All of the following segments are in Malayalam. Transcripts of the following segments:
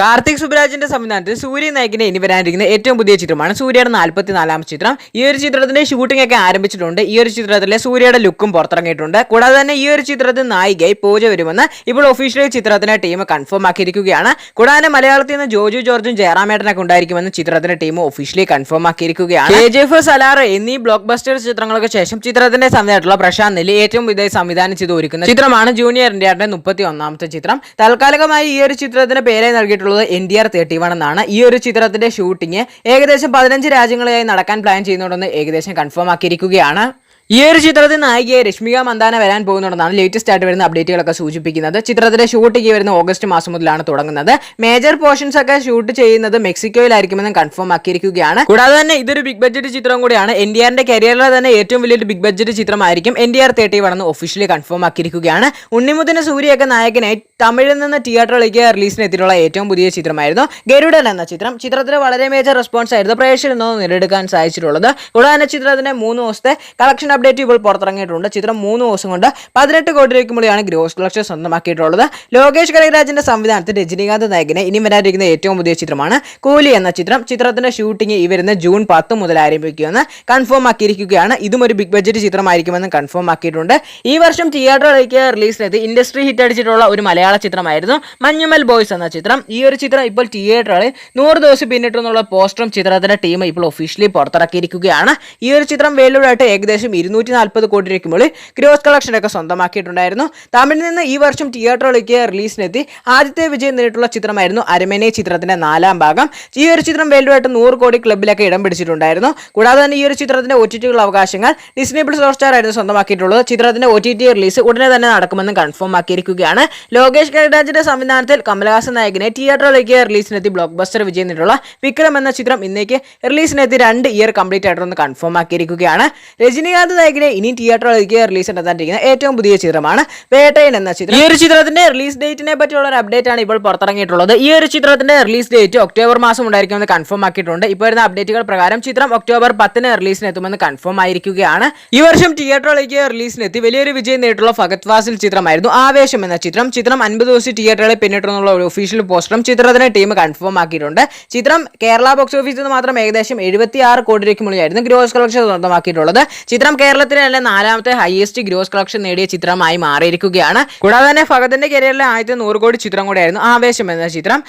കാർത്തിക് സുബരാജിന്റെ സംവിധാനത്തിൽ സൂര്യ നായകിനെ ഇനി വരാനിരിക്കുന്ന ഏറ്റവും പുതിയ ചിത്രമാണ് സൂര്യയുടെ നാൽപ്പത്തി നാലാമത്തെ ചിത്രം. ഈ ഒരു ചിത്രത്തിന്റെ ഷൂട്ടിംഗ് ഒക്കെ ആരംഭിച്ചിട്ടുണ്ട്. ഈ ഒരു ചിത്രത്തിലെ സൂര്യയുടെ ലുക്കും പുറത്തിറങ്ങിയിട്ടുണ്ട്. കൂടാതെ തന്നെ ഈ ഒരു ചിത്രത്തിൽ നായികയായി പൂജ വരുമെന്ന് ഇപ്പോൾ ഒഫീഷ്യലി ചിത്രത്തിന്റെ ടീം കൺഫേം ആക്കിയിരിക്കുകയാണ്. കൂടാതെ മലയാളത്തിൽ നിന്ന് ജോജു ജോർജും ജയറാമേട്ടനൊക്കെ ഉണ്ടായിരിക്കുമെന്ന് ചിത്രത്തിന്റെ ടീം ഒഫീഷ്യലി കൺഫേം ആക്കിയിരിക്കുകയാണ്. കെ ജി എഫ് സലാർ എന്നീ ബ്ലോക്ക് ബസ്റ്റർ ചിത്രങ്ങൾക്ക് ശേഷം ചിത്രത്തിന്റെ സംവിധാനത്തിലുള്ള പ്രശാന്ത് നെല്ലി ഏറ്റവും പുതിയ സംവിധാനം ചെയ്ത് ഒരുക്കുന്ന ചിത്രമാണ് ജൂനിയർ ഇന്ത്യയുടെ മുപ്പത്തി ഒന്നാമത്തെ ചിത്രം. താൽക്കാലികമായി ഈ ഒരു ചിത്രത്തിന് പേരെ നൽകിയിട്ടുള്ളത് N T R thirty one എന്നാണ്. ഈ ഒരു ചിത്രത്തിന്റെ ഷൂട്ടിംഗ് ഏകദേശം പതിനഞ്ച് രാജ്യങ്ങളിലായി നടക്കാൻ പ്ലാൻ ചെയ്യുന്നുണ്ടെന്ന് ഏകദേശം കൺഫേം ആക്കിയിരിക്കുകയാണ്. ഈ ഒരു ചിത്രത്തിൽ നായികയെ രശ്മിക മന്ദാന വരാൻ പോകുന്നുണ്ടെന്നാണ് ലേറ്റസ്റ്റ് ആയിട്ട് വരുന്ന അപ്ഡേറ്റുകളൊക്കെ സൂചിപ്പിക്കുന്നത്. ചിത്രത്തിന്റെ ഷൂട്ടിംഗ് വരുന്ന ഓഗസ്റ്റ് മാസം മുതലാണ് തുടങ്ങുന്നത്. മേജർ പോർഷൻസ് ഒക്കെ ഷൂട്ട് ചെയ്യുന്നത് മെക്സിക്കോയിലായിരിക്കുമെന്ന് കൺഫേം ആക്കിയിരിക്കുകയാണ്. കൂടാതെ തന്നെ ഇതൊരു ബിഗ് ബഡ്ജറ്റ് ചിത്രം കൂടിയാണ്. എൻ ഡി ആറിന്റെ കരിയറിലെ തന്നെ ഏറ്റവും വലിയൊരു big budget ചിത്രമായിരിക്കും N T R thirty one എന്ന് ഒഫീഷ്യലി കൺഫേം ആക്കിയിരിക്കുകയാണ്. ഉണ്ണിമുത്തിന് സൂര്യയൊക്കെ നായകനായി തമിഴിൽ നിന്ന് തിയേറ്ററിലേക്ക് റിലീസിന് എത്തിയിട്ടുള്ള ഏറ്റവും പുതിയ ചിത്രമായിരുന്നു. ഗരുഡൻ എന്ന ചിത്രം. ചിത്രത്തിന് വളരെ മേജർ റെസ്പോൺസ് ആയിരുന്നു പ്രേക്ഷകരിൽ നിന്ന് നേടിയെടുക്കാൻ സാധിച്ചിട്ടുള്ളത്. കൂടാതെ തന്നെ ചിത്രത്തിന്റെ മൂന്ന് ദിവസത്തെ കളക്ഷൻ അപ്ഡേറ്റ് ഇപ്പോൾ പുറത്തിറങ്ങിയിട്ടുണ്ട്. ചിത്രം മൂന്ന് ദിവസം കൊണ്ട് പതിനെട്ട് കോടി രൂപയ്ക്ക് മുകളിലാണ് ഗ്രോസ് കളക്ഷൻ സ്വന്തമാക്കിയിട്ടുള്ളത്. ലോകേഷ് കനകരാജിന്റെ സംവിധാനത്തിൽ രജനീകാന്ത് നായകനെ ഇനി വരാനിരിക്കുന്ന ഏറ്റവും പുതിയ ചിത്രമാണ് കൂലി എന്ന ചിത്രം. ചിത്രത്തിന്റെ ഷൂട്ടിംഗ് ഈ വരുന്ന ജൂൺ പത്ത് മുതൽ ആരംഭിക്കുമെന്ന് കൺഫേം ആക്കിയിരിക്കുകയാണ്. ഇതും ഒരു ബിഗ് ബഡ്ജറ്റ് ചിത്രമായിരിക്കുമെന്ന് കൺഫേം ആക്കിയിട്ടുണ്ട്. ഈ വർഷം തിയേറ്ററിലേക്ക് റിലീസിനെത്തി ഇൻഡസ്ട്രി ഹിറ്റ് അടിച്ചിട്ടുള്ള ഒരു മലയാള ചിത്രമായിരുന്നു മഞ്ഞുമൽ ബോയ്സ് എന്ന ചിത്രം. ഈ ഒരു ചിത്രം ഇപ്പോൾ തിയേറ്ററിൽ നൂറ് ദിവസം പിന്നിട്ടുള്ള പോസ്റ്ററും ചിത്രത്തിന്റെ ടീം ഇപ്പോൾ ഒഫീഷ്യലി പുറത്തിറക്കിയിരിക്കുകയാണ്. ഈ ഒരു ചിത്രം വേലൂരായിട്ട് ഏകദേശം ഇരുന്നൂറ്റി നാൽപ്പത് കോടി രൂപയ്ക്ക് മുകളിൽ ഗ്രോസ് കളക്ഷൻ ഒക്കെ സ്വന്തമാക്കിയിട്ടുണ്ടായിരുന്നു. തമിഴിൽ നിന്ന് ഈ വർഷം തിയേറ്ററിലേക്ക് റിലീസിനെത്തി ആദ്യത്തെ വിജയം നേരിട്ടുള്ള ചിത്രമായിരുന്നു അരമനെ ചിത്രത്തിന്റെ നാലാം ഭാഗം. ഈ ഒരു ചിത്രം വൈഡ് നൂറ് കോടി ക്ലബിലൊക്കെ ഇടം പിടിച്ചിട്ടുണ്ടായിരുന്നു. കൂടാതെ തന്നെ ഈ ഒരു ചിത്രത്തിന്റെ ഒ ടി ടിയുള്ള അവകാശങ്ങൾ ഡിസ്നി പ്ലസ് ഹോട്ട്സ്റ്റാർ ആയിരുന്നു സ്വന്തമാക്കിയിട്ടുള്ളത്. ചിത്രത്തിന്റെ ഒ ടി ടി റിലീസ് ഉടനെ തന്നെ നടക്കുമെന്ന് കൺഫേം ആക്കിയിരിക്കുകയാണ്. ലോകേഷ് കനകരാജിന്റെ സംവിധാനത്തിൽ കമലഹാസൻ നായകനെ തിയേറ്ററിലേക്ക് റിലീസിനെത്തി ബ്ലോക്ക് ബസ്റ്റർ വിജയം നേരിട്ടുള്ള വിക്രം എന്ന ചിത്രം ഇന്നേക്ക് റിലീസിനെത്തി രണ്ട് ഇയർ കംപ്ലീറ്റ് ആയിട്ടൊന്ന് കൺഫേം ആക്കിയിരിക്കുകയാണ്. രജനീകാന്ത് നായകനെ ഇനി തിയേറ്ററിലേക്ക് റിലീസ് നടത്താനിരിക്കുന്ന ഏറ്റവും പുതിയ ചിത്രമാണ് വേട്ടയൻ എന്ന ചിത്രം. ഈ ഒരു ചിത്രത്തിന്റെ റിലീസ് ഡേറ്റിനെ പറ്റിയുള്ള ഒരു അപ്ഡേറ്റ് ആണ് ഇപ്പോൾ പുറത്തിറങ്ങിയിട്ടുള്ളത്. ഈ ഒരു ചിത്രത്തിന്റെ റിലീസ് ഡേറ്റ് ഒക്ടോബർ മാസം ഉണ്ടായിരിക്കുമെന്ന് കൺഫേം ആക്കിയിട്ടുണ്ട്. ഇപ്പോൾ വരുന്ന അപ്ഡേറ്റുകൾ പ്രകാരം ചിത്രം ഒക്ടോബർ പത്തിന് റിലീസിന് എത്തുമെന്ന് കൺഫേം ആയിരിക്കുകയാണ്. ഈ വർഷം തിയേറ്ററിലേക്ക് റിലീസിനെത്തി വലിയൊരു വിജയം നേരിട്ടുള്ള ഫഗത് ഫാസിൽ ചിത്രമായിരുന്നു ആവേശം എന്ന ചിത്രം. ചിത്രം അൻപത് ദിവസം തിയേറ്ററിൽ പിന്നിട്ടുള്ള ഒരു ഒഫീഷ്യൽ പോസ്റ്ററും ചിത്രത്തിന്റെ ടീം കൺഫേം ആക്കിയിട്ടുണ്ട്. ചിത്രം കേരള ബോക്സ് ഓഫീസിൽ നിന്ന് മാത്രം ഏകദേശം എഴുപത്തി ആറ് കോടി രൂപയ്ക്ക് മുകളിലായിരുന്നു ഗ്രോസ് കളക്ഷൻ സ്വന്തമാക്കിയിട്ടുള്ളത്. ചിത്രം കേരളത്തിലെ തന്നെ നാലാമത്തെ ഹയസ്റ്റ് ഗ്രോസ് കളക്ഷൻ നേടിയ ചിത്രമായി മാറിയിരിക്കുകയാണ്. കൂടാതെ തന്നെ ഫഹദിന്റെ കരിയറിലെ ആദ്യത്തെ നൂറ് കോടി ചിത്രം കൂടിയായിരുന്നു ആവേശം എന്ന ചിത്രം.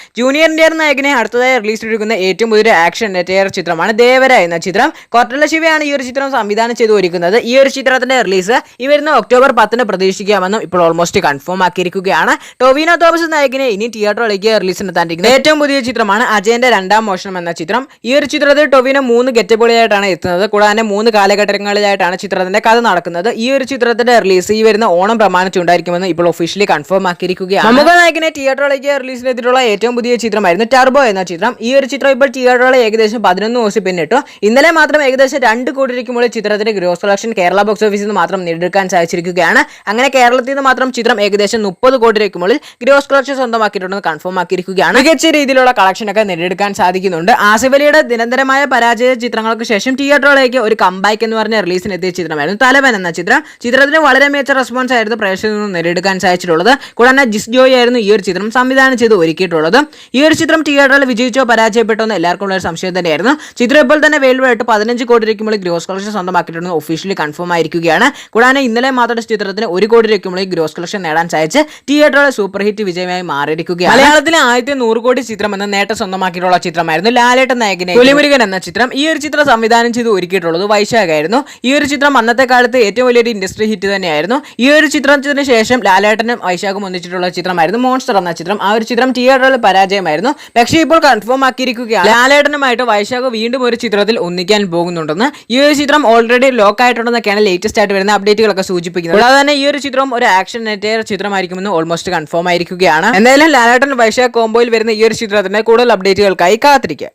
ഇന്ത്യൻ നായകനെ അടുത്തതായി റിലീസ് ചെയ്തിരിക്കുന്ന ഏറ്റവും പുതിയൊരു ആക്ഷൻ നെറ്റയർ ചിത്രമാണ് ദേവര എന്ന ചിത്രം. കൊട്ടല ശിവയാണ് ഈ ഒരു ചിത്രം സംവിധാനം ചെയ്ത് ഒരുക്കുന്നത്. ഈ ഒരു ചിത്രത്തിന്റെ റിലീസ് ഈ വരുന്ന ഒക്ടോബർ പത്തിന് പ്രതീക്ഷിക്കാമെന്നും ഇപ്പോൾ ഓൾമോസ്റ്റ് കൺഫേം ആക്കിയിരിക്കുകയാണ്. ടൊവിനോ തോമസ് നായകനെ ഇനി തിയേറ്ററിലേക്ക് റിലീസ് നടത്താനിരിക്കുന്ന ഏറ്റവും പുതിയ ചിത്രമാണ് അജയന്റെ രണ്ടാം മോഷണം എന്ന ചിത്രം. ഈ ഒരു ചിത്രത്തിൽ ടൊവിനോ മൂന്ന് ഗെറ്റബിളിയായിട്ടാണ് എത്തുന്നത്. കൂടാതെ മൂന്ന് കാലഘട്ടങ്ങളിലായിട്ടാണ് ചിത്രത്തിന്റെ കഥ നടക്കുന്നത് ഈ ഒരു ചിത്രത്തിന്റെ റിലീസ് ഈ വരുന്ന ഓണം പ്രമാണിച്ചുണ്ടായിരിക്കുമെന്ന് ഇപ്പോൾ ഒഫീഷ്യലി കൺഫേം ആക്കിയിരിക്കുകയാണ്. പ്രമുഖ നായകനെ തിയേറ്ററിലേക്ക് റിലീസിനെത്തിയിട്ടുള്ള ഏറ്റവും പുതിയ ചിത്രമായിരുന്നു ടർബോ എന്ന ചിത്രം. ഈ ഒരു ചിത്രം ഇപ്പോൾ തിയേറ്ററിൽ ഏകദേശം പതിനൊന്ന് ദിവസം പിന്നിട്ടു. ഇന്നലെ മാത്രം ഏകദേശം രണ്ട് കോടി മുകളിൽ ചിത്രത്തിന്റെ ഗ്രോസ് കളക്ഷൻ കേരള ബോക്സ് ഓഫീസിൽ നിന്ന് മാത്രം നേടിയെടുക്കാൻ സാധിച്ചിരിക്കുകയാണ്. അങ്ങനെ കേരളത്തിൽ നിന്ന് മാത്രം ചിത്രം ഏകദേശം മുപ്പത് കോടി രൂപയ്ക്ക് മുകളിൽ ഗ്രോസ് കളക്ഷൻ സ്വന്തമാക്കിയിട്ടുണ്ടെന്ന് കൺഫേം ആക്കിയിരിക്കുകയാണ്. മികച്ച രീതിയിലുള്ള കളക്ഷൻ ഒക്കെ നേടിയെടുക്കാൻ സാധിക്കുന്നുണ്ട്. ആസിഫ് അലിയുടെ നിരന്തരമായ പരാജയ ചിത്രങ്ങൾക്ക് ശേഷം തിയേറ്ററിലേക്ക് ഒരു കമ്പാക്ക് എന്ന് പറഞ്ഞ റിലീസിന് എത്തിയ ചിത്രമായിരുന്നു. തലവൻ എന്ന ചിത്രം. ചിത്രത്തിന് വളരെ മികച്ച റെസ്പോൺസ് ആയിരുന്നു പ്രേക്ഷകരിൽ നിന്ന് നേടിയെടുക്കാൻ സാധിച്ചിട്ടുള്ളത്. കൂടാതെ ജിസ് ജോയി ആയിരുന്നു ഈ ഒരു ചിത്രം സംവിധാനം ചെയ്ത് ഒരുക്കിയിട്ടുള്ളത്. ഈ ഒരു ചിത്രം തിയേറ്ററിൽ വിജയിച്ചോ പരാജയപ്പെട്ടോ എന്ന് എല്ലാവർക്കും ഉള്ള ഒരു സംശയം തന്നെയായിരുന്നു. ചിത്രം ഇപ്പോൾ തന്നെ വേൾഡായിട്ട് പതിനഞ്ച് കോടി രൂപയ്ക്ക് മുകളിൽ ഗ്രോസ് കളക്ഷൻ സ്വന്തമാക്കിയിട്ടുണ്ട് ഒഫീഷ്യലി കൺഫേം ആയിരിക്കുകയാണ്. കൂടാതെ ഇന്നലെ മാത്രം ചിത്രത്തിന് ഒരു കോടി രൂപയ്ക്ക് മുകളിൽ ഗ്രോസ് കളക്ഷൻ നേടാൻ സാധിച്ച് തിയേറ്ററിലെ സൂപ്പർ ഹിറ്റ് വിജയമായി മാറിയിരിക്കുകയാണ്. മലയാളത്തിലെ ആദ്യത്തെ നൂറ് കോടി ചിത്രം എന്ന നേട്ടം സ്വന്തമാക്കിയിട്ടുള്ള ചിത്രമായിരുന്നു ലാലേട്ട നായകനെ. പുലിമുരുകൻ എന്ന ചിത്രം ഈ ഒരു ചിത്രം സംവിധാനം ചെയ്ത് ഒരുക്കിയിട്ടുള്ളത് വൈശാഖായിരുന്നു. ഈ ഒരു ചിത്രം അന്നത്തെ കാലത്ത് ഏറ്റവും വലിയൊരു ഇൻഡസ്ട്രി ഹിറ്റ് തന്നെയായിരുന്നു. ഈ ഒരു ചിത്രത്തിന് ശേഷം ലാലേട്ടനും വൈശാഖും ഒന്നിച്ചിട്ടുള്ള ചിത്രമായിരുന്നു. മോൺസ്റ്റർ എന്ന ചിത്രം. ആ ഒരു ചിത്രം തിയേറ്ററിൽ പരാജയമായിരുന്നു. പക്ഷേ ഇപ്പോൾ കൺഫേം ആക്കിയിരിക്കുകയാണ്. ലാലേട്ടനുമായിട്ട് വൈശാഖ് വീണ്ടും ഒരു ചിത്രത്തിൽ ഒന്നിക്കാൻ പോകുന്നുണ്ടെന്ന് ഈ ഒരു ചിത്രം ഓൾറെഡി ലോക്ക് ആയിട്ടുണ്ടെന്നൊക്കെയാണ് ലേറ്റസ്റ്റ് ആയിട്ട് വരുന്ന അപ്ഡേറ്റുകളൊക്കെ സൂചിപ്പിക്കുന്നത്. കൂടാതെ തന്നെ ഈ ഒരു ചിത്രം ഒരു ആക്ഷൻ നെറ്റയർ ചിത്രമായിരിക്കുമെന്ന് ഓൾമോസ്റ്റ് കൺഫേം ആയിരിക്കുകയാണ്. എന്തായാലും ലാലേട്ടൻ വൈശാഖ് കോംബോയിൽ വരുന്ന ഈ ഒരു ചിത്രത്തിന്റെ കൂടുതൽ അപ്ഡേറ്റുകൾക്കായി കാത്തിരിക്കുക